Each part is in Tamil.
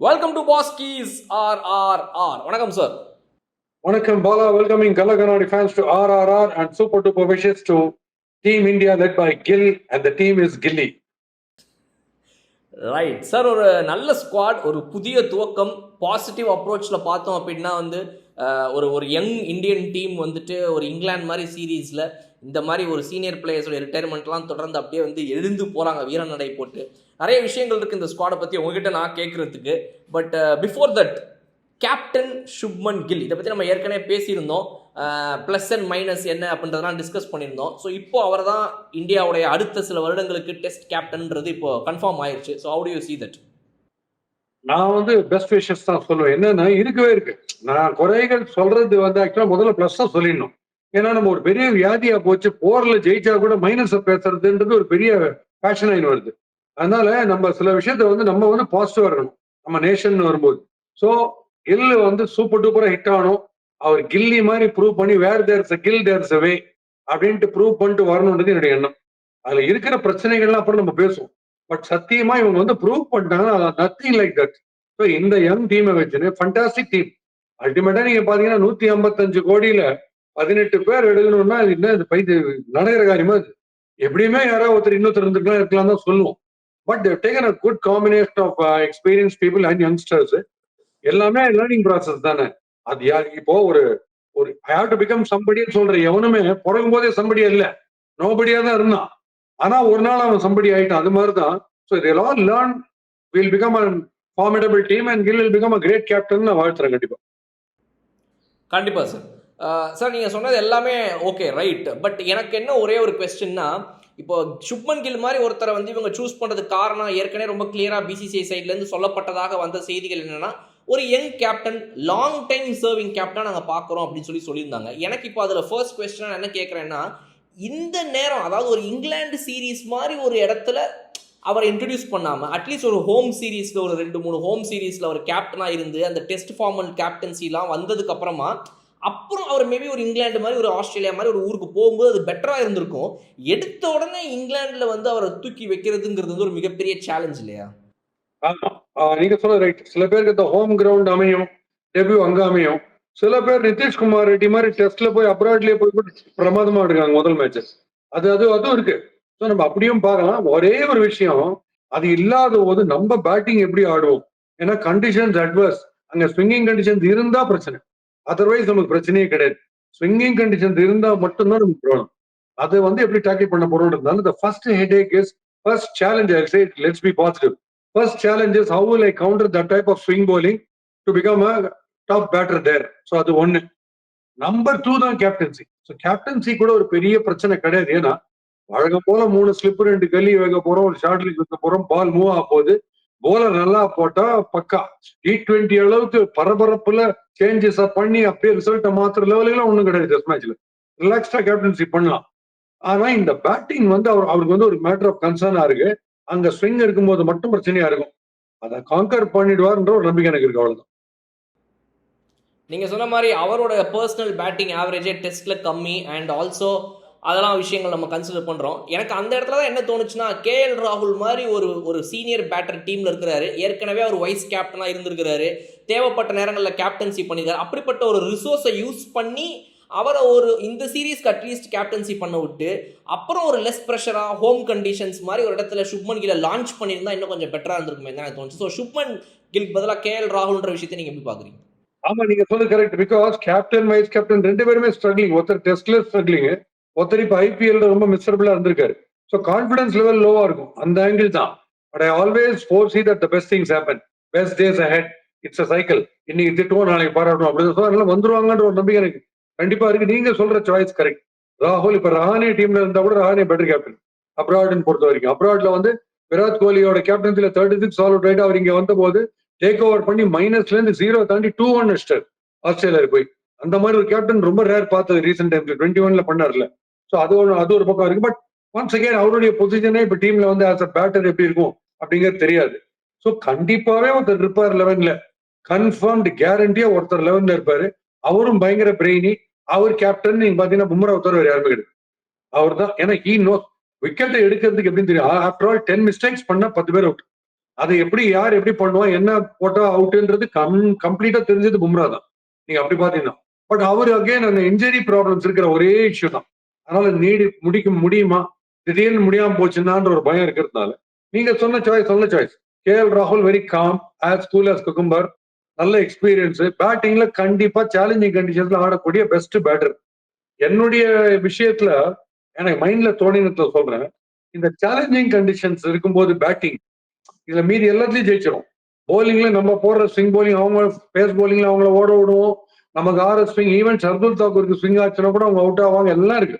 Welcome to boss keys R R R வணக்கம் sir Vanakkam Bala, welcoming Kala Kannadi fans to RRR and super duper wishes to Team India led by Gill and the team is Gilly. Right sir ஒரு நல்ல ஸ்குவாட் ஒரு புதிய துவக்கம் பாசிட்டிவ் அப்ரோச்சில் பார்த்தோம் அப்படின்னா வந்து ஒரு ஒரு யங் இந்தியன் டீம் வந்துட்டு ஒரு இங்கிலாந்து மாதிரி சீரீஸில் இந்த மாதிரி ஒரு சீனியர் பிளேயர்ஸோட ரிட்டையர்மெண்ட்லாம் தொடர்ந்து அப்படியே வந்து எழுந்து போகிறாங்க வீரநடை போட்டு. நிறைய விஷயங்கள் இருக்குது இந்த ஸ்குவாடை பற்றி உங்ககிட்ட நான் கேட்குறதுக்கு but before that captain Shubman Gill இதை பற்றி நம்ம ஏற்கனவே பேசியிருந்தோம். ப்ளஸ் அண்ட் மைனஸ் என்ன அப்படின்றதெல்லாம் டிஸ்கஸ் பண்ணியிருந்தோம். ஸோ இப்போ அவர் தான் இந்தியாவுடைய அடுத்த சில வருடங்களுக்கு டெஸ்ட் கேப்டன்ன்றது இப்போ கன்ஃபார்ம் ஆயிடுச்சு so how you see that நான் வந்து பெஸ்ட் விஷஸ் தான் சொல்லுவேன். என்னன்னா இருக்கவே இருக்கு. நான் குறைகள் சொல்றது வந்து ஆக்சுவலா முதல்ல பிளஸ் தான் சொல்லிடணும். ஏன்னா நம்ம ஒரு பெரிய வியாதியா போச்சு. போர்ல ஜெயிச்சா கூட மைனஸ் பேசுறதுன்றது ஒரு பெரிய ஃபேஷன் ஆயின் வருது. அதனால நம்ம சில விஷயத்த வந்து நம்ம வந்து பாசிட்டிவா இருக்கணும். நம்ம நேஷன் வரும்போது. ஸோ கில் வந்து சூப்பர் டூப்பரா ஹிட் ஆகணும். அவர் கில்லி மாதிரி ப்ரூவ் பண்ணி where there's Gill there's way அப்படின்ட்டு ப்ரூவ் பண்ணிட்டு வரணுன்றது என்னுடைய எண்ணம். அதுல இருக்கிற பிரச்சனைகள்லாம் அப்புறம் நம்ம பேசுவோம். பட் சத்தியமா இவங்க வந்து ப்ரூவ் பண்ணிட்டாங்கன்னா நத்திங் லைக் தட் ஸோ இந்த யங் டீமை வச்சுன்னு ஃபண்டாஸ்டிக் டீம் அல்டிமேட்டா நீங்க பாத்தீங்கன்னா நூத்தி ஐம்பத்தஞ்சு கோடியில பதினெட்டு பேர் எடுக்கணும்னா அது என்ன இது பைத்து நடக்கிற காரியமா அது எப்படியுமே யாராவது ஒருத்தர் இன்னொருத்தர் இருந்துக்கலாம் இருக்கலாம் தான் சொல்லுவோம். But taken a good combination of experience people and youngsters எல்லாமே லேர்னிங் ப்ராசஸ் தானே. அது யார் இப்போ ஒரு ஒரு ஐ ஹாவ் டு பிகம் சம்படின்னு சொல்ற எவனுமே பிறக்கும் போதே சம்படி இல்ல. நோபடியா தான் இருந்தான். ஆனா ஒரு நாள் அவன் சம்படி ஆயிட்டான். அது மாதிரி தான் ஸோ இதில் all learn will become a formidable team and Gill will become a great captain நான் வாழ்த்துறேன் கண்டிப்பா. கண்டிப்பா சார் சார் நீங்கள் சொன்னது எல்லாமே ஓகே ரைட் பட் எனக்கு என்ன ஒரே ஒரு கொஸ்டின்னா இப்போ சுப்மன் கில் மாதிரி ஒருத்தரை வந்து இவங்க சூஸ் பண்ணுறதுக்கு காரணம் ஏற்கனவே ரொம்ப கிளியராக பிசிசிஐ சைட்லேருந்து சொல்லப்பட்டதாக வந்த செய்திகள் என்னென்னா ஒரு young captain long time serving captain நாங்கள் பார்க்குறோம் அப்படின்னு சொல்லி சொல்லியிருந்தாங்க. எனக்கு இப்போ அதில் ஃபர்ஸ்ட் கொஸ்டின் என்ன கேட்குறேன்னா இந்த நேரம் அதாவது ஒரு இங்கிலாந்து சீரீஸ் மாதிரி ஒரு இடத்துல அவரை இன்ட்ரடியூஸ் பண்ணாமல் அட்லீஸ்ட் ஒரு ஹோம் சீரீஸில் ஒரு ரெண்டு மூணு ஹோம் சீரீஸில் ஒரு கேப்டனாக இருந்து அந்த டெஸ்ட் ஃபார்மல் கேப்டன்சிலாம் வந்ததுக்கப்புறமா அப்புறம் அவர் மேபி ஒரு இங்கிலாந்து மாதிரி ஒரு ஆஸ்திரேலியா மாதிரி ஒரு ஊருக்கு போகும்போது அது பெட்டராக இருந்திருக்கும். எடுத்த உடனே இங்கிலாந்தில் வந்து அவரை தூக்கி வைக்கிறதுங்கிறது வந்து ஒரு மிகப்பெரிய சேலஞ்ச் இல்லையா? ஆமா. ஆஹ் நீங்க சொல்ல ரைட் சில பேருக்கு இந்த ஹோம் கிரவுண்ட் அமையும் டெபியூ அங்க அமையும். சில பேர் நிதிஷ்குமார் ரெட்டி மாதிரி டெஸ்ட்ல போய் அப்ராட்லயே போய் பிரமாதமா எடுக்காங்க முதல் மேட்சஸ் அது அது அதுவும் இருக்கு. ஸோ நம்ம அப்படியும் பார்க்கலாம். ஒரே ஒரு விஷயம் அது இல்லாத போது நம்ம பேட்டிங் எப்படி ஆடுவோம்? ஏன்னா கண்டிஷன்ஸ் அட்வர்ஸ் அங்க ஸ்விங்கிங் கண்டிஷன்ஸ் இருந்தா பிரச்சனை. அதர்வைஸ் நமக்கு பிரச்சனையே கிடையாது. ஸ்விங்கிங் கண்டிஷன் இருந்தால் மட்டும்தான் நமக்கு ப்ராப்ளம் அதை வந்து எப்படி டேக்கிள் பண்ண போறோம்ன்றது இந்த first head is first challenge I say let's be positive first challenge is how will I counter that type of swing bowling to a top batter there so அது ஒன்று நம்பர் டூ தான் கேப்டன்சி ஸோ கேப்டன்சி கூட ஒரு பெரிய பிரச்சனை கிடையாது. ஏன்னா வழக்கம் போல மூணு ஸ்லிப் ரெண்டு கல்லி வைக்க போறோம் ஒரு ஷார்ட் லீக் வைக்க போறோம் பால் மூவ் ஆக போகுது. போலர் நல்லா போட்டா பக்கா. டி டுவெண்ட்டி அளவுக்கு பரபரப்புல சேஞ்சஸ் பண்ணி அப்படியே ரிசல்ட்டை மாத்துற லெவலுக்குலாம் ஒண்ணும் கிடையாது டெஸ்ட் மேட்ச்ல ரிலாக்ஸ்டா கேப்டன்சி பண்ணலாம். ஆனா இந்த பேட்டிங் வந்து அவர் அவருக்கு வந்து ஒரு மேட்டர் ஆஃப் கன்சர்னா இருக்கு. அங்க ஸ்விங் இருக்கும்போது மட்டும் பிரச்சனையா இருக்கும். அதை காங்கர் பண்ணிடுவார்ன்ற ஒரு நம்பிக்கை எனக்கு இருக்கு அவ்வளவுதான். நீங்க சொன்ன மாதிரி அவரோட பர்சனல் பேட்டிங் ஆவரேஜே டெஸ்ட்ல கம்மி அண்ட் ஆல்சோ அதெல்லாம் விஷயங்கள் நம்ம கன்சிடர் பண்ணுறோம் எனக்கு அந்த இடத்துல தான் என்ன தோணுச்சுன்னா கேஎல் ராகுல் மாதிரி ஒரு ஒரு சீனியர் பேட்டர் டீமில் இருக்கிறாரு. ஏற்கனவே அவர் வைஸ் கேப்டனாக இருந்திருக்கிறாரு. தேவைப்பட்ட நேரங்களில் கேப்டன்சி பண்ணியிருக்காரு. அப்படிப்பட்ட ஒரு ரிசோர்ஸை யூஸ் பண்ணி அவரை ஒரு இந்த சீரீஸ்க்கு அட்லீஸ்ட் கேப்டன்சி பண்ண விட்டு அப்புறம் ஒரு லெஸ் ப்ரெஷராக ஹோம் கண்டிஷன்ஸ் மாதிரி ஒரு இடத்துல சுப்மன் கில லான்ச் பண்ணியிருந்தா இன்னும் கொஞ்சம் பெட்டராக இருந்திருக்குமே தான் எனக்கு தோணுச்சு. ஸோ சுப்மன் கில்க்கு பதிலாக கேஎல் ராகுல்ன்ற விஷயத்தை நீங்கள் எப்படி பார்க்குறீங்க? ஆமா நீங்க சொல்றது correct because captain vice captain ரெண்டு பேருமே ஸ்ட்ரகிளிங் ஒருத்தர் டெஸ்ட்ல ஸ்ட்ரகிளிங் ஒருத்தர் இப்போ ஐபிஎல் ரொம்ப மிஸ்டபிளா இருந்திருக்காரு. ஸோ கான்பிடன்ஸ் லெவல் லோவா இருக்கும். அந்த ஆங்கிள் தான். But I always foresee that the best things happen best days ahead it's a cycle இன்னைக்கு திட்டுவோம் நாளைக்கு பாராட்டுவோம். அப்படின்னு சொல்லி அதனால வந்துருவாங்கன்ற ஒரு நம்பிக்கை எனக்கு. கண்டிப்பா இருக்கு. நீங்க சொல்ற சாய்ஸ் கரெக்ட் ராகுல் இப்ப ரஹானே டீம்ல இருந்தா கூட ரஹானே பெட்டர் கேப்டன் அப்ராட்னு பொறுத்த வரைக்கும். அப்ராட்ல வந்து விராட் கோலியோட கேப்டன்சில தேர்ட்டி சிக்ஸ் ஆல் அவுட் ஆயிட்டு அவர் இங்க வந்த போது டேக் ஓவர் பண்ணி மைனஸ்ல இருந்து ஜீரோ தாண்டி டூ ஒன் அடிச்சிட்டார் ஆஸ்திரேலியா போய். அந்த மாதிரி ஒரு கேப்டன் ரொம்ப ரேர் பார்த்தது ரீசெண்ட் டைம்ல டுவெண்ட்டி ஒன்ல பண்ணார்ல. ஸோ அது ஒன்று அது ஒரு பக்கம் இருக்கு. பட் ஒன்ஸ் அகேன் அவருடைய பொசிஷனே இப்போ டீம்ல வந்து ஆஸ் அ பேட்டர் எப்படி இருக்கும் அப்படிங்கிறது தெரியாது. ஸோ கண்டிப்பாவே ஒருத்தர் இருப்பார் லெவன்ல கன்ஃபார்ம்டு கேரண்டியா ஒருத்தர் லெவன்ல இருப்பாரு. அவரும் பயங்கர பிரெயினி அவர் கேப்டன் நீங்க பாத்தீங்கன்னா பும்ரா தவிர வேற யாருமே கிடையாது. அவர் தான் ஏன்னா ஈ நோ விக்கெட்டை எடுக்கிறதுக்கு எப்படின்னு தெரியும். ஆஃப்டர் ஆல் டென் மிஸ்டேக்ஸ் பண்ணா பத்து பேர் அவுட் அதை எப்படி யார் எப்படி பண்ணுவா என்ன போட்டா அவுட்ன்றது கம் கம்ப்ளீட்டா தெரிஞ்சது பும்ரா தான். நீங்க அப்படி பாத்தீங்கன்னா பட் அவர் அகைன் அந்த இன்ஜரி ப்ராப்ளம்ஸ் இருக்கிற ஒரே இஷ்யூ தான். அதனால நீடி முடிக்க முடியுமா? திடீர்னு முடியாம போச்சுன்னான்ற ஒரு பயம் இருக்கிறதுனால. நீங்க சொன்ன சாய்ஸ் சொன்ன சாய்ஸ் கே எல் ராகுல் very calm as cool as cucumber நல்ல எக்ஸ்பீரியன்ஸ் பேட்டிங்ல கண்டிப்பா சேலஞ்சிங் கண்டிஷன்ஸ்ல ஆடக்கூடிய பெஸ்ட் பேட்டர் என்னுடைய விஷயத்துல எனக்கு மைண்ட்ல தோணினத்துல சொல்றேன். இந்த சேலஞ்சிங் கண்டிஷன்ஸ் இருக்கும்போது பேட்டிங் இதுல மீதி எல்லாத்துலயும் ஜெயிச்சிடும் போலிங்ல நம்ம போடுற ஸ்விங் போலிங் அவங்க பேஸ் போலிங்ல அவங்கள ஓட விடுவோம். நமக்கு ஆற ஸ்விங் ஈவன் சர்துல் தாக்கூருக்கு ஸ்விங் ஆச்சுன்னா கூட அவங்க அவுட் ஆவாங்க. எல்லாம் இருக்கு.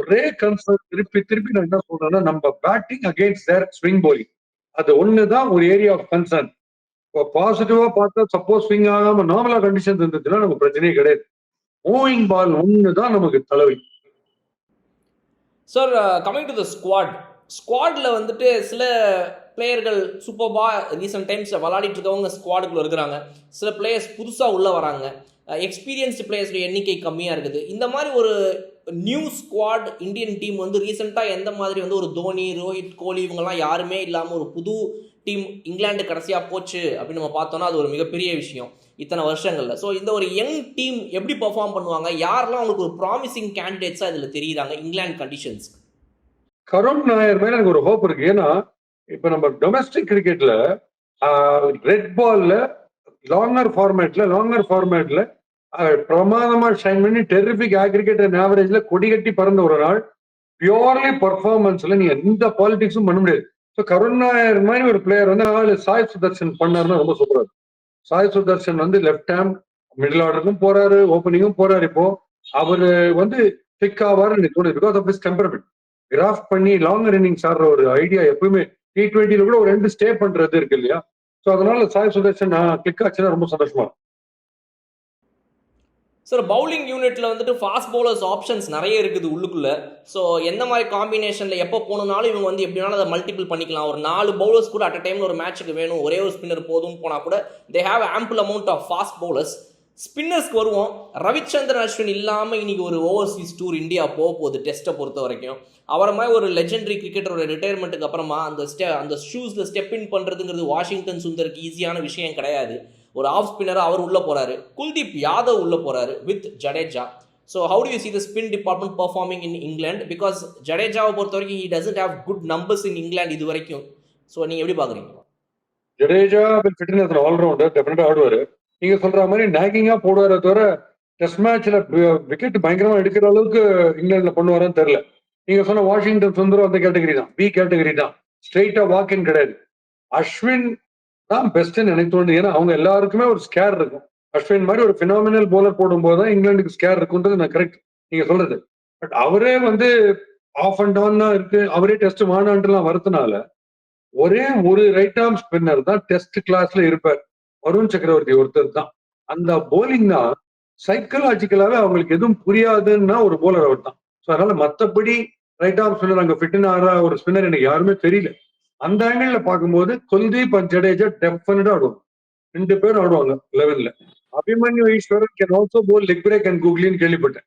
ஒரே கன்சர்ன் திருப்பி திருப்பி நான் என்ன சொல்றேன்னா நம்ம batting against their swing bowling அது ஒண்ணுதான் ஒரு ஏரியா ஆஃப் கன்சர்ன் இப்போ பாசிட்டிவா பார்த்தா சப்போஸ் ஸ்விங் ஆகாம நார்மலா கண்டிஷன்ஸ் இருந்துச்சுன்னா நமக்கு பிரச்சனையே கிடையாது. மூவிங் பால் தான் நமக்கு தலைவி sir coming to the squad ஸ்குவாடில் வந்துட்டு சில பிளேயர்கள் சூப்பர்பா ரீசெண்ட் டைம்ஸ் விளாடிட்டு இருக்கவங்க ஸ்குவாடுக்குள்ள இருக்கிறாங்க. சில பிளேயர்ஸ் புதுசாக உள்ளே வராங்க. எக்ஸ்பீரியன்ஸ்டு பிளேயர்ஸோட எண்ணிக்கை கம்மியாக இருக்குது. இந்த மாதிரி ஒரு நியூ ஸ்குவாட் இந்தியன் டீம் வந்து ரீசெண்டாக எந்த மாதிரி வந்து ஒரு தோனி ரோஹித் கோலி இவங்கெல்லாம் யாருமே இல்லாமல் ஒரு புது டீம் இங்கிலாந்து கடைசியாக போச்சு அப்படின்னு நம்ம பார்த்தோம்னா அது ஒரு மிகப்பெரிய விஷயம் இத்தனை வருஷங்களில். ஸோ இந்த ஒரு யங் டீம் எப்படி பர்ஃபார்ம் பண்ணுவாங்க? யாரெல்லாம் அவங்களுக்கு ஒரு ப்ராமிசிங் கேண்டிடேட்ஸாக இதில் தெரியுறாங்க? இங்கிலாந்து கண்டிஷன்ஸ் கருண் நாயர் மேல எனக்கு ஒரு ஹோப் இருக்கு. ஏன்னா இப்போ நம்ம டொமஸ்டிக் கிரிக்கெட்ல ரெட் பால்ல லாங்கர் ஃபார்மேட்ல லாங்கர் ஃபார்மேட்ல பிரமாதமா ஷைன் பண்ணி டெரிபிக் ஆக்ரிகேட் ஆவரேஜ்ல கொடி கட்டி பறந்த ஒரு நாள். பியோர்லி பர்ஃபார்மன்ஸ்ல நீ எந்த பாலிடிக்ஸும் பண்ண முடியாது. ஸோ கருண் மாதிரி ஒரு பிளேயர் வந்து நாலு சாய் சுதர்ஷன் பண்ணாருன்னா ரொம்ப சூப்பரா இருக்கும். சாய் சுதர்ஷன் வந்து லெஃப்ட் ஹேம் மிடில் ஆர்டருக்கும் போறாரு ஓப்பனிங்கும் போறாரு. இப்போ அவரு வந்து பிக் ஆவார் எனக்கு தோணுது because of his temperament graph பண்ணி லாங் ரன்னிங் ஆடுற ஒரு ஐடியா எப்பவுமே டி டுவெண்ட்டில கூட ஒரு ரெண்டு ஸ்டே பண்றது இருக்கு இல்லையா? ஸோ அதனால சாய் சுதர்ஷன் நான் கிளிக் ஆச்சுன்னா ரொம்ப சந்தோஷமா இருக்கும். சார் பவுலிங் யூனிட்டில் வந்துட்டு ஃபாஸ்ட் பவுலர்ஸ் ஆப்ஷன்ஸ் நிறைய இருக்குது உள்ளுக்குள்ளே. ஸோ எந்த மாதிரி காம்பினேஷனில் எப்போ போகணுனாலும் இவங்க வந்து எப்படினாலும் வேணாலும் அதை மல்டிபிள் பண்ணிக்கலாம். ஒரு நாலு பவுலர்ஸ் கூட அட் அ டைமில் ஒரு மேட்ச்சுக்கு வேணும். ஒரே ஒரு ஸ்பின்னர் போதும் போனால் கூட they have ample amount of fast bowlers ஸ்பின்னர்ஸ்க்கு வருவோம். ரவிச்சந்திரன் அஸ்வின் இல்லாமல் இன்னைக்கு ஒரு ஓவர்சீஸ் டூர் இந்தியா போக போகுது டெஸ்ட்டை பொறுத்த வரைக்கும். அவரை மாதிரி ஒரு லெஜெண்டரி கிரிக்கெட்டரோட ரிட்டையர்மெண்ட்டுக்கு அப்புறமா அந்த ஸ்டெ அந்த ஷூஸில் ஸ்டெப் இன் பண்ணுறதுங்கிறது வாஷிங்டன் சுந்தருக்கு ஈஸியான விஷயம் கிடையாது. ஒரு ஆஃப் ஸ்பின்னராக அவர் உள்ளே போகிறாரு குல்தீப் யாதவ் உள்ளே போகிறாரு with Jadeja. So how do you see the spin department performing in England because ஜடேஜாவை பொறுத்த வரைக்கும் he doesn't have good numbers in England இது வரைக்கும். ஸோ நீங்கள் எப்படி பார்க்குறீங்க ஜடேஜா ஃபிட்னஸ் ஆல்ரவுண்டர் டெஃபினட்டாக ஆடுவாரு. நீங்க சொல்ற மாதிரி நேக்கிங்காக போடுவாரே தவிர டெஸ்ட் மேட்ச்ல விக்கெட் பயங்கரமா எடுக்கிற அளவுக்கு இங்கிலாந்துல பண்ணுவாரான்னு தெரியல. நீங்க சொன்ன வாஷிங்டன் சுந்தரம் அந்த கேட்டகரி தான் பி கேட்டகரி தான். ஸ்ட்ரெயிட்டா வாக்கின் கிடையாது. அஸ்வின் தான் பெஸ்ட்னு எனக்கு தோணுது. ஏன்னா அவங்க எல்லாருக்குமே ஒரு ஸ்கேர் இருக்கும். அஸ்வின் மாதிரி ஒரு பினாமினல் போலர் போடும்போது தான் இங்கிலாந்துக்கு ஸ்கேர் இருக்குன்றது நான் கரெக்ட் நீங்க சொல்றது. பட் அவரே வந்து ஆஃப் அண்ட் டவுன் தான் இருக்கு. அவரே டெஸ்ட் வானான்ட்டுலாம் வரதுனால ஒரே ஒரு ரைட் ஆர்ம் ஸ்பின்னர் தான் டெஸ்ட் கிளாஸ்ல இருப்பார். வருண் சக்கரவர்த்தி ஒருத்தர் தான். அந்த போலிங் தான் சைக்கலாஜிக்கலாவே அவங்களுக்கு எதுவும் புரியாதுன்னா ஒரு போலர் அவர் தான் ஸோ அதனால மற்றபடி ரைட் ஆர்ம் ஸ்பின்னர் அங்கே ஃபிட்னு ஆற ஒரு ஸ்பின்னர் எனக்கு யாருமே தெரியல. அந்த ஆங்கிள் பார்க்கும்போது குல்தீப் அண்ட் ஜடேஜா டெஃபினட்டா ஆடுவாங்க. ரெண்டு பேரும் ஆடுவாங்க லெவன்ல Abhimanyu Easwaran can also bowl leg break and கூகுளின்னு கேள்விப்பட்டேன்.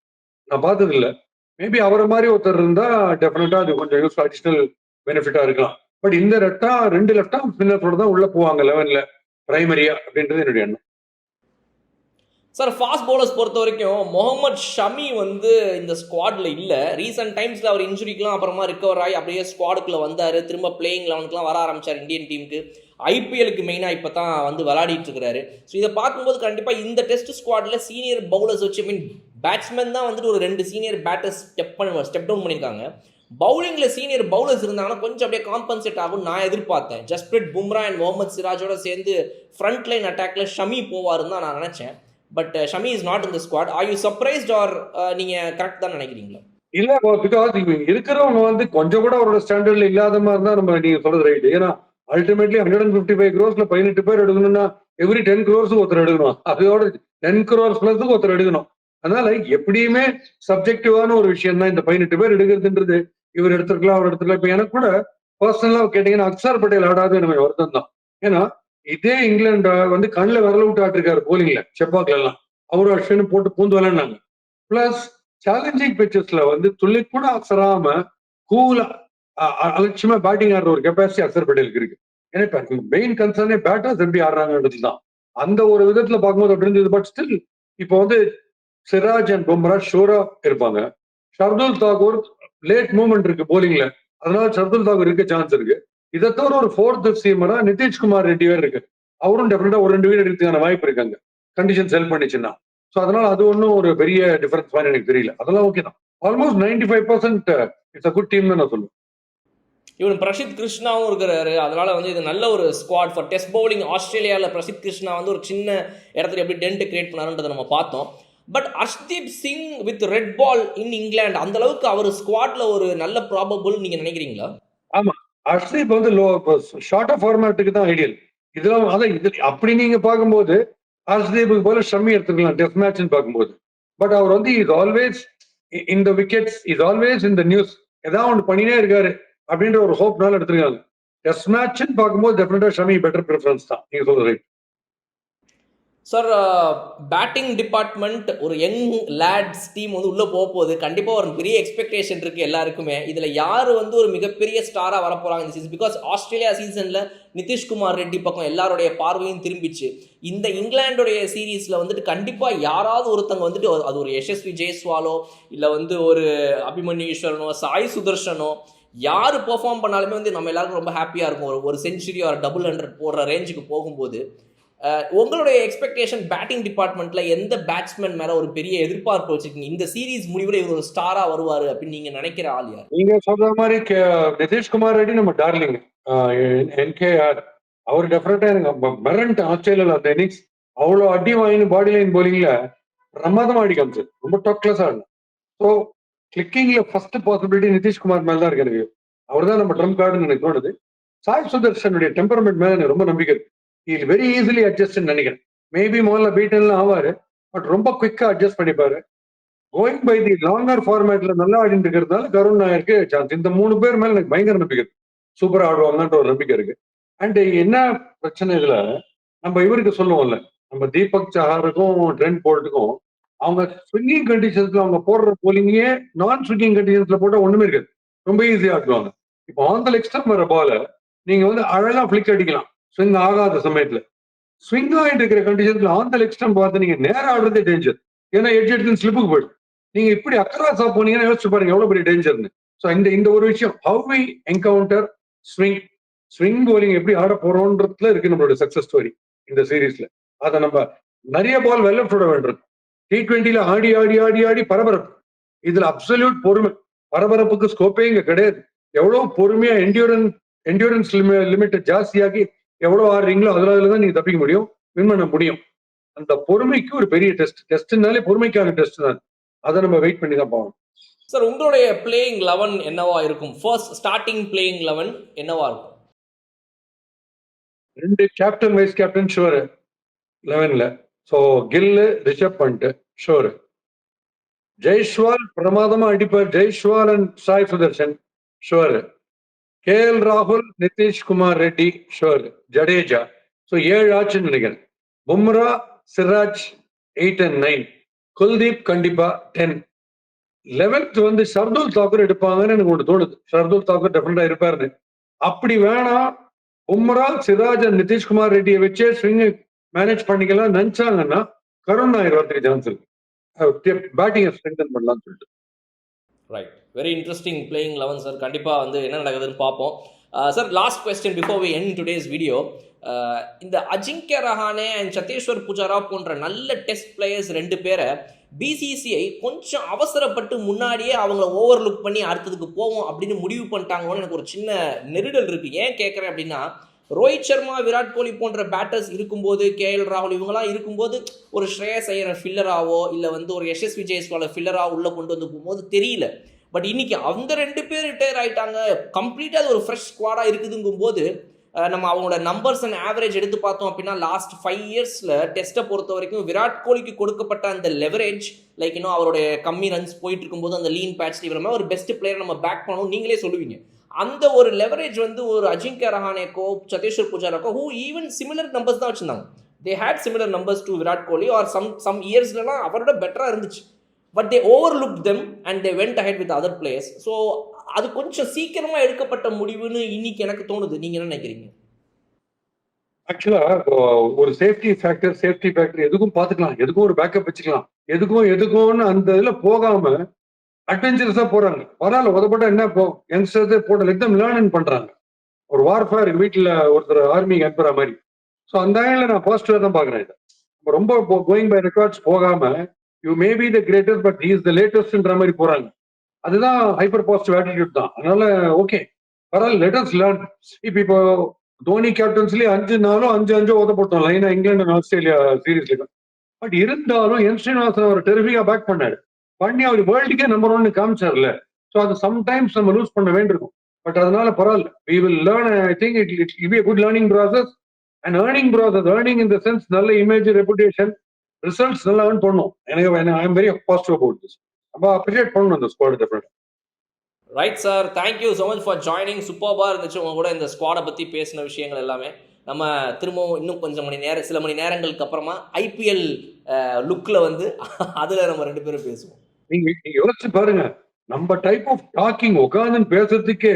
நான் பார்த்தது இல்லை மேபி அவரை மாதிரி ஒருத்தர் இருந்தா டெஃபினட்டா அது கொஞ்சம் யூஸ் அடிஷனல் பெனிஃபிட்டா இருக்கலாம். பட் இந்த ரெட்டா ரெண்டு லெஃப்டா ஸ்பின்னர்ஸோட தான் உள்ள போவாங்க லெவன்ல பிரைமரியா அப்படின்றது என்னுடைய எண்ணம். சார் ஃபாஸ்ட் பவுலர்ஸ் பொறுத்த வரைக்கும் முகமது ஷமி வந்து இந்த ஸ்குவாடில் இல்லை. ரீசெண்ட் டைம்ஸில் அவர் இன்ஜுரிக்கெலாம் அப்புறமா ரிக்கவர் ஆகி அப்படியே ஸ்குவாடுக்குள்ளே வந்தார். திரும்ப பிளேயிங் லெவனுக்குலாம் வர ஆரம்பிச்சார் இந்தியன் டீமுக்கு ஐபிஎலுக்கு மெயினாக இப்போ தான் வந்து விளையாடிட்டு இருக்கிறாரு. ஸோ இதை பார்க்கும்போது கண்டிப்பாக இந்த டெஸ்ட் ஸ்குவாடில் சீனியர் பவுலர்ஸ் வச்சு மீன் பேட்ஸ்மேன் தான் வந்துட்டு ஒரு ரெண்டு சீனியர் பேட்டர்ஸ் ஸ்டெப் பண்ண ஸ்டெப் டவுன் பண்ணியிருக்காங்க. பவுலிங்கில் சீனியர் பவுலர்ஸ் இருந்தாங்கன்னா கொஞ்சம் அப்படியே காம்பன்சேட் ஆகும் நான் எதிர்பார்த்தேன். ஜஸ்பிரிட் பும்ரா அண்ட் முகமது சிராஜோட சேர்ந்து ஃப்ரண்ட் லைன் அட்டாக்ல ஷமி போவாருன்னு தான் நான் நினச்சேன். But Shami is not in the squad are you surprised are நீங்கள் கரெக்ட் தான் நினைக்கிறீங்களா? இல்ல பிகாஸ் இருக்கிறவங்க வந்து கொஞ்சம் கூட அவரோட ஸ்டாண்டர்ட்ல இல்லாத மாதிரி தான் நம்ம நீங்க சொல்றது ரைட் ஏன்னா ultimately hundred and fifty five க்ரோஸ்ல பதினெட்டு பேர் எடுக்கணும்னா எவ்ரி டென் க்ரோர்ஸ் ஒருத்தர் எடுக்கணும். அதோட டென் க்ரோர்ஸ் பிளஸ் ஒருத்தர் எடுக்கணும். அதனால எப்படியுமே சப்ஜெக்டிவான ஒரு விஷயம் தான் இந்த பதினெட்டு பேர் எடுக்கிறதுன்றது. இவர் எடுத்துருக்கலாம் அவர் எடுத்துக்கலாம் இப்ப எனக்கு கூட பர்சனலா கேட்டீங்கன்னா அக்ஷர் பட்டேல் ஆடாது எனக்கு வருத்தம் தான் ஏன்னா இதே இங்கிலாந்து வந்து கண்ணில் விரல விட்டு ஆட்டிருக்காரு போலிங்ல செப்பாக்ல எல்லாம். அவரும் அஷ்வின் போட்டு பூந்து விளையாடினாங்க. பிளஸ் சேலஞ்சிங் பிச்சர்ஸ்ல வந்து துள்ளி கூட அசராம கூலா அலட்சியமா பேட்டிங் ஆடுற ஒரு கெப்பாசிட்டி அக்சர் பட்டேலுக்கு இருக்கு. ஏன்னா இப்ப மெயின் கன்சர்னே பேட்டர்ஸ் எப்படி ஆடுறாங்கன்றது தான். அந்த ஒரு விதத்துல பார்க்கும்போது அப்படி இருந்தது பட் ஸ்டில் இப்போ வந்து சிராஜ் அண்ட் பும்ரா ஷோரா இருப்பாங்க. ஷர்துல் தாகூர் லேட் மூவ்மெண்ட் இருக்கு போலிங்ல அதனால ஷர்துல் தாகூர் இருக்க சான்ஸ் இருக்கு. இதை தவிர ஒரு ஃபோர்த் சீமரா நிதிஷ்குமார் ரெட்டி வேற இருக்கு அவரும் டெஃபினட்டா ஒரு ரெண்டு வீடு எடுக்கிறதுக்கான வாய்ப்பு இருக்கு அங்க கண்டிஷன்ஸ் ஹெல்ப் பண்ணிச்சுன்னா. ஸோ அதனால அது ஒன்றும் ஒரு பெரிய டிஃபரன்ஸ் மாதிரி எனக்கு தெரியல. அதெல்லாம் ஓகே தான். Almost ninety five percent it's a good team தான் நான் சொல்லுவேன். இவன் பிரசித் கிருஷ்ணாவும் இருக்கிறாரு. அதனால வந்து இது நல்ல ஒரு ஸ்குவாட் ஃபார் டெஸ்ட் பவுலிங் ஆஸ்திரேலியாவில் பிரசித் கிருஷ்ணா வந்து ஒரு சின்ன இடத்துல எப்படி டென்ட் கிரியேட் பண்ணாருன்றதை நம்ம பார்த்தோம். But Arshdeep Singh with red ball in England அந்த அளவுக்கு அவர் ஸ்குவாட்ல ஒரு நல்ல ப்ராபபிள் நீங்க நினைக்கிறீங்களா? அர்ஷ்தீப் வந்து லோ ஷார்ட் ஃபார்மேட்டுக்கு தான் ஐடியல் இதெல்லாம் அதான் இது அப்படி நீங்க பார்க்கும்போது ஹர்ஷ்தீப்புக்கு போல ஷம்மி எடுத்துக்கலாம் டெஸ்ட் மேட்ச்னு பார்க்கும்போது. பட் அவர் வந்து இஸ் ஆல்வேஸ் இந்த விக்கெட்ஸ் இஸ் ஆல்வேஸ் இந்த நியூஸ் ஏதாவது ஒன்று பண்ணினே இருக்காரு அப்படின்ற ஒரு ஹோப்னால எடுத்துருக்காங்க. டெஸ்ட் மேட்ச்னு பார்க்கும்போது டெஃபினட்டா ஷமி பெட்டர் ப்ரிஃபரன்ஸ் தான். நீங்க சொல்ற ரைட் சார் பேட்டிங் டிபார்ட்மெண்ட் ஒரு யங் லேட்ஸ் டீம் வந்து உள்ளே போக போகுது. கண்டிப்பாக ஒரு பெரிய எக்ஸ்பெக்டேஷன் இருக்குது எல்லாருக்குமே. இதில் யார் வந்து ஒரு மிகப்பெரிய ஸ்டாராக வரப்போகிறாங்க இந்த சீசன் பிகாஸ் ஆஸ்திரேலியா சீசனில் நிதிஷ்குமார் ரெட்டி பக்கம் எல்லாருடைய பார்வையும் திரும்பிச்சு. இந்த இங்கிலாண்டுடைய சீரீஸில் வந்துட்டு கண்டிப்பாக யாராவது ஒருத்தங்க வந்துட்டு அது ஒரு யசஸ்வி ஜெய்ஸ்வாலோ இல்லை வந்து ஒரு அபிமன்யு ஈஸ்வரனோ சாய் சுதர்ஷனோ யார் பெர்ஃபார்ம் பண்ணாலுமே வந்து நம்ம எல்லாருக்கும் ரொம்ப ஹாப்பியாக இருக்கும். ஒரு ஒரு செஞ்சுரி ஒரு டபுள் ஹண்ட்ரட் போடுற ரேஞ்சுக்கு போகும்போது உங்களுடைய எக்ஸ்பெக்டேஷன் பேட்டிங் டிபார்ட்மெண்ட்ல எந்த பேட்ஸ்மேன் மேல ஒரு பெரிய எதிர்பார்ப்பு வச்சுருக்கீங்க? இந்த சீரீஸ் முடிவில் இவர் ஒரு ஸ்டாரா வருவாரு அப்படின்னு நீங்க நினைக்கிற ஆள் யார்? நீங்க சொல்ற மாதிரி நிதிஷ்குமார் ரெட்டி நம்ம டார்லிங் என்கேஆர். அவர் டெஃபினட்டாக எனக்கு மெரண்ட் ஆஸ்திரேலியாவில் அந்த இன்னிங்ஸ் அவ்வளோ அடி வாங்கின பாடி லைன் போலிங்ல பிரமாதமாக அடி காமிச்சு ரொம்ப டாப் கிளாஸ் ஆடணும் ஸோ கிளிக்கிங்கில் ஃபர்ஸ்ட் பாசிபிலிட்டி நிதிஷ்குமார் மேலே தான் இருக்கு எனக்கு. அவர் தான் நம்ம ட்ரம் கார்டுன்னு எனக்கு தோணுது. சாய் சுதர்ஷனுடைய டெம்பரமெண்ட் மேலே எனக்கு ரொம்ப நம்பிக்கை இருக்கு. இல் வெரி ஈஸிலி அட்ஜஸ்ட் நினைக்கிறேன் மேபி முதல்ல பீட்டன்லாம் ஆவாரு பட் ரொம்ப குவிக்கா அட்ஜஸ்ட் பண்ணிப்பாரு. கோயிங் பை தி லாங்கர் ஃபார்மேட்ல நல்லா ஆடிட்டு இருக்கிறதுனால கருண் நாயருக்கு சான்ஸ் இந்த மூணு பேர் மேல எனக்கு பயங்கர நம்பிக்கை இருக்கு. சூப்பரா ஆடுவாங்கன்ற ஒரு நம்பிக்கை இருக்கு. அண்ட் என்ன பிரச்சனை இதுல நம்ம இவருக்கு சொல்லுவோம்ல நம்ம தீபக் சஹாருக்கும் ட்ரெண்ட் போல்ட்டுக்கும் அவங்க ஸ்விங்கிங் கண்டிஷன்ஸ்ல அவங்க போடுற போலிங்கே நான் ஸ்விங்கிங் கண்டிஷன்ஸ்ல போட்டா ஒண்ணுமே இருக்காது. ரொம்ப ஈஸியா ஆடுவாங்க. இப்போ ஆன் த எக்ஸ்ட்ரா வர பால நீங்க வந்து அழகா ஃபிளிக் அடிக்கலாம். ஸ்விங் ஆகாத சமயத்துல. ஸ்விங் ஆகிட்டு இருக்கிற கண்டிஷன்ல ஆன் த எக்ஸ்ட்ரம் பார்த்து நீங்க நேரம் ஆடுறதே டேஞ்சர் ஏன்னா எட்ஜ் எடுத்து ஸ்லிப்புக்கு போயிடும் நீங்க இப்படி அக்கராசா போனீங்கன்னா யோசிச்சு பாருங்க எவ்வளவு பெரிய டேஞ்சர்னு ஸோ இந்த இந்த ஒரு விஷயம் how we encounter swing swing bowling எப்படி ஆட போறோன்றதுல இருக்கு நம்மளோட சக்சஸ் ஸ்டோரி இந்த சீரீஸ்ல அதை நம்ம நிறைய பால் வெல்ல விட வேண்டும். டி ட்வெண்ட்டில ஆடி ஆடி ஆடி ஆடி பரபரப்பு. இதுல அப்சல்யூட் பொறுமை. பரபரப்புக்கு ஸ்கோப்பே இங்க கிடையாது. எவ்வளவு பொறுமையா என்டியூரன்ஸ் என்டியூரன்ஸ் லிமிட் ஜாஸ்தியாகி எவ்வளவு ஆடுறீங்களோ அதுல அதுல தான் நீங்க தப்பிக்க முடியும். வின் பண்ண முடியும். அந்த பொறுமைக்கு ஒரு பெரிய டெஸ்ட் டெஸ்ட்னாலே பொறுமைக்கான டெஸ்ட் தான். அதை நம்ம வெயிட் பண்ணி தான் போகணும் சார் உங்களுடைய பிளேயிங் லெவன் என்னவா இருக்கும்? ஃபர்ஸ்ட் ஸ்டார்டிங் பிளேயிங் லெவன் என்னவா இருக்கும்? ரெண்டு கேப்டன் வைஸ் கேப்டன் ஷுவர் லெவன்ல ஸோ கில்லு ரிஷப் பண்ட் ஷுவர் ஜெய்ஷ்வால் பிரமாதமா அடிப்பார். Jaiswal and Sai Sudharsan sure K L ராகுல் நிதிஷ்குமார் ரெட்டி ஷோர் ஜடேஜா. ஸோ ஏழு ஆச்சுன்னு நினைக்கிறேன் Bumrah Siraj eight and nine Kuldeep கண்டிப்பா டென் லெவன்த் வந்து சர்துல் தாக்கூர் எடுப்பாங்கன்னு எனக்கு ஒன்று தோணுது. சர்துல் தாக்கூர் டெஃபினட்டா இருப்பாருன்னு. அப்படி வேணாம் பும்ரா சிராஜ் அண்ட் நிதிஷ்குமார் ரெட்டியை வச்சே ஸ்விங் மேனேஜ் பண்ணிக்கலாம் நினைச்சாங்கன்னா கருண் நாயர் வரதுக்கு சான்ஸ் இருக்கு பேட்டிங்கை ஸ்ட்ரென்தன் பண்ணலாம்னு சொல்லிட்டு. Right very interesting playing eleven sir கண்டிப்பாக வந்து என்ன நடக்குதுன்னு பார்ப்போம். Sir last question before we end today's video இந்த அஜிங்கிய ரஹானே அண்ட் சத்தீஸ்வர் புஜாரா போன்ற நல்ல டெஸ்ட் பிளேயர்ஸ் ரெண்டு பேரை பிசிசிஐ கொஞ்சம் அவசரப்பட்டு முன்னாடியே அவங்கள ஓவர்லுக் பண்ணி அடுத்ததுக்கு போவோம் அப்படின்னு முடிவு பண்ணிட்டாங்கன்னு எனக்கு ஒரு சின்ன நெருடல் இருக்குது ஏன் கேட்குறேன் அப்படின்னா ரோஹித் சர்மா விராட் கோலி போன்ற பேட்டர்ஸ் இருக்கும்போது கேஎல் ராகுல் இவங்கெல்லாம் இருக்கும்போது ஒரு ஸ்ரேயஸ் ஐயரை ஃபில்லராவோ இல்லை வந்து ஒரு யஷஸ்வி ஜெயஸ்வாலை ஃபில்லராக உள்ளே கொண்டு வந்து போகும்போது தெரியல. பட் இன்னைக்கு அந்த ரெண்டு பேர் ரிட்டையர் ஆயிட்டாங்க. கம்ப்ளீட்டாக அது ஒரு ஃப்ரெஷ் ஸ்குவாடாக இருக்குதுங்கும்போது நம்ம அவங்களோட நம்பர்ஸ் அண்ட் ஆவரேஜ் எடுத்து பார்த்தோம் அப்படின்னா லாஸ்ட் ஃபைவ் இயர்ஸில் டெஸ்ட்டை பொறுத்த வரைக்கும் விராட் கோலிக்கு கொடுக்கப்பட்ட அந்த லெவரேஜ் லைக் இன்னும் அவருடைய கம்மி ரன்ஸ் போயிட்டு இருக்கும்போது அந்த லீன் பேட்ச் இவரமே ஒரு பெஸ்ட் பிளேயர் நம்ம பேக் பண்ணணும் நீங்களே சொல்லுவீங்க. அந்த ஒரு லெவரேஜ் வந்து ஒரு அஜிங்கிய ரஹானேக்கோ சதீஸ்வர் புஜாராக்கோ ஹூ ஈவன் சிமிலர் நம்பர்ஸ் தான் வச்சிருந்தாங்க. They had similar numbers to Virat Kohli or some some இயர்ஸ்லாம் அவரோட பெட்டராக இருந்துச்சு. But they overlook them and they went ahead with other players so அது கொஞ்சம் சீக்கிரமாக எடுக்கப்பட்ட முடிவுன்னு இன்னைக்கு எனக்கு தோணுது. நீங்கள் என்ன நினைக்கிறீங்க? ஆக்சுவலா ஒரு சேஃப்டி ஃபேக்டர் சேஃப்டி ஃபேக்டர் எதுக்கும் பாத்துக்கலாம் எதுக்கும் ஒரு பேக்கப் வச்சுக்கலாம். எதுக்கும் எதுக்கும்னு அந்த இதுல போகாம அட்வென்ச்சரஸா போறாங்க. பரவாயில்ல உதப்பட்டா என்ன போ யங்ஸ்டர்ஸே போட்ட லெட் தம் லேர்ன் பண்றாங்க. ஒரு வார்ஃபேர் வீட்டுல ஒருத்தர் ஆர்மிக்கு அனுப்புற மாதிரி. ஸோ அந்த ஆங்கில நான் பாசிட்டிவா தான் பாக்குறேன் இதை. நம்ம ரொம்ப கோயிங் பை ரெக்கார்ட்ஸ் போகாம you may be the greatest but is the லேட்டஸ்ட்ன்ற மாதிரி போறாங்க. அதுதான் ஹைப்பர் பாசிட்டிவ் ஆட்டிடியூட் தான். அதனால ஓகே பரவாயில்ல லெட்டர்ஸ் லேர்ன் இப்போ இப்போ தோனி கேப்டன்ஸ்லயே அஞ்சு நாளும் அஞ்சு அஞ்சு ஓத போட்டோம் லைனா இங்கிலாந்து ஆஸ்திரேலியா சீரீஸ்ல பட் இருந்தாலும் என் ஸ்ரீனிவாசன் அவர் டெரிஃபிக்கா பேக் பண்ணாரு. பண்ணி அவர் வேர்ல்டுக்கே நம்பர் ஒன்னு காமிச்சார்ல. ஸோ அது சம்டைம்ஸ் நம்ம லூஸ் பண்ண வேண்டியிருக்கும். பட் அதனால பரவாயில்ல. We will learn I think it it be good learning process and earning process earning in the sense நல்ல இமேஜ் ரெப்புடேஷன் ரிசல்ட்ஸ் நல்லா ஏர்ன் பண்ணும். எனக்கு I am very positive about this ரொம்ப அப்ரிஷியேட் பண்ணணும் அந்த squad definite right sir thank you so much for joining சூப்பர்பாக இருந்துச்சு உங்க கூட இந்த ஸ்குவாடை பற்றி பேசின விஷயங்கள் எல்லாமே. நம்ம திரும்பவும் இன்னும் கொஞ்சம் மணி நேரம் சில மணி நேரங்களுக்கு அப்புறமா ஐபிஎல் லுக்கில் வந்து அதில் நம்ம ரெண்டு பேரும் பேசுவோம். நீங்க நீங்க யோசிச்சு பாருங்க. நம்ம டைப் ஆஃப் டாக்கிங் உட்காந்து பேசுறதுக்கே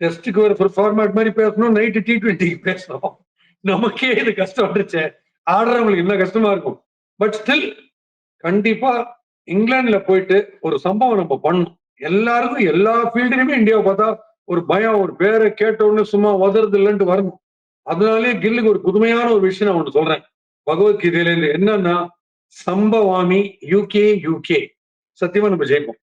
டெஸ்ட்டுக்கு ஒரு ஃபார்மேட் மாதிரி பேசணும் நைட்டு டி ட்வெண்ட்டிக்கு பேசணும். நமக்கே இது கஷ்டம் வந்துச்சு ஆடுறவங்களுக்கு இன்னும் கஷ்டமா இருக்கும். பட் ஸ்டில் கண்டிப்பா இங்கிலாந்துல போயிட்டு ஒரு சம்பவம் நம்ம பண்ணணும். எல்லாருக்கும் எல்லா ஃபீல்டுலயுமே இந்தியாவை பார்த்தா ஒரு பயம் ஒரு பேரை கேட்டோன்னு சும்மா வதறது இல்லைன்ட்டு வரணும். அதனாலே கில்லுக்கு ஒரு புதுமையான ஒரு விஷயம் நான் ஒன்று சொல்றேன். பகவத்கீதையில இருந்து என்னன்னா சம்பவாமி யூகே யூகே சத்தியமா நம்ம ஜெயிப்போம்.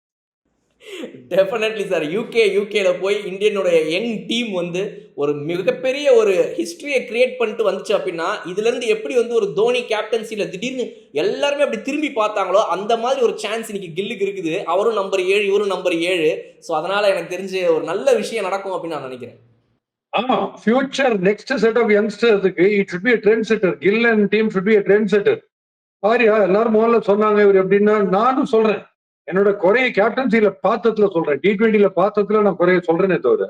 டெஃபினெட்லி சார் யூகே யூகேல போய் இந்தியனுடைய யங் டீம் வந்து ஒரு மிகப்பெரிய ஒரு ஹிஸ்டரியை கிரியேட் பண்ணிட்டு வந்துச்சு அப்படின்னா இதுலேருந்து எப்படி வந்து ஒரு தோனி கேப்டன்சியில் திடீர்னு எல்லாருமே அப்படி திரும்பி பார்த்தாங்களோ அந்த மாதிரி ஒரு சான்ஸ் இன்னைக்கு கில்லுக்கு இருக்குது. அவரும் நம்பர் ஏழு இவரும் நம்பர் ஏழு. ஸோ அதனால எனக்கு தெரிஞ்சு ஒரு நல்ல விஷயம் நடக்கும் அப்படின்னு நான் நினைக்கிறேன். ஆமா future next set of யங்ஸ்டர்ஸுக்கு it be a trend setter Gill and team be a trend setter பாரியா எல்லாரும் முதல்ல சொன்னாங்க இவர் எப்படின்னா நானும் சொல்றேன். என்னோட குறைய கேப்டன்சில பார்த்ததுல சொல்றேன். டி ட்வெண்ட்டில பார்த்ததுல நான் குறைய சொல்றேனே தவிர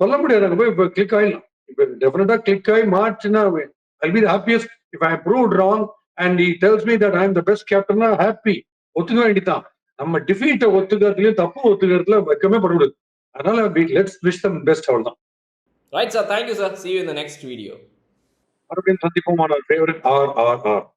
சொல்ல முடியாது. அங்க போய் இப்போ கிளிக் ஆயிடலாம். இப்போ டெஃபினட்டா கிளிக் ஆகி மார்ச்னா I be happiest if I prove wrong and he tells me that I the best கேப்டன்னா happy ஒத்துக்க வேண்டிதான் நம்ம டிஃபீட்டை ஒத்துக்கிறதுலயும் தப்பு ஒத்துக்கிறதுல வெக்கமே படக்கூடாது. அதனால லெட்ஸ் விஷ் தம் பெஸ்ட் அவ்வளவுதான் right sir thank you sir see you in the next video மறுபடியும் சந்திப்போம் ஃபேவரட் ஆர் ஆர் ஆர்